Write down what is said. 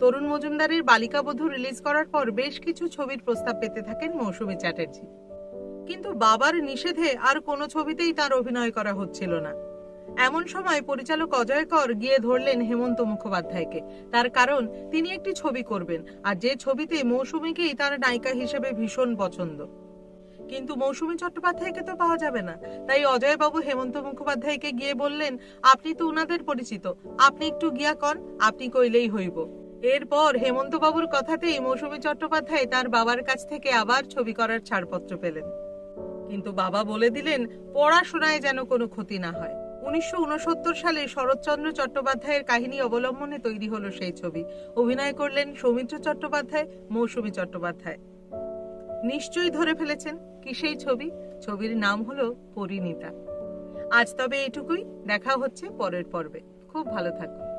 তরুণ মজুমদারের বালিকা বধূ রিলিজ করার পর বেশ কিছু ছবির প্রস্তাব পেতে থাকেন মৌসুমী চ্যাটার্জি। কিন্তু বাবার নিষেধে আর কোনো ছবিতেই তার অভিনয় করা হচ্ছিল না। এমন সময় পরিচালক অজয় কর গিয়ে ধরলেন হেমন্ত মুখোপাধ্যায়কে। তার কারণ, তিনি একটি ছবি করবেন, আর যে ছবিতে মৌসুমীকেই তার নায়িকা হিসেবে ভীষণ পছন্দ। কিন্তু মৌসুমী চট্টোপাধ্যায়কে তো পাওয়া যাবে না। তাই অজয় বাবু হেমন্ত মুখোপাধ্যায়কে গিয়ে বললেন, আপনি তো উনাদের পরিচিত। আপনি একটু গিয়া কন, আপনি কইলেই হইব। এরপর হেমন্ত বাবুর কথাতেই মৌসুমী চট্টোপাধ্যায় তার বাবার কাছ থেকে আবার ছবি করার ছাড়পত্র পেলেন। কিন্তু বাবা বলে দিলেন, পড়াশোনায় যেন কোনো ক্ষতি না হয়। উনিশশো উনসত্তর সালে শরৎচন্দ্র চট্টোপাধ্যায়ের কাহিনী অবলম্বনে তৈরি হলো সেই ছবি। অভিনয় করলেন সৌমিত্র চট্টোপাধ্যায়, মৌসুমী চট্টোপাধ্যায়। নিশ্চয়ই ধরে ফেলেছেন কি সেই ছবি? ছবির নাম হলো পরিণীতা। আজ তবে এটুকুই দেখা হচ্ছে পরের পর্বে। খুব ভালো থাকুন।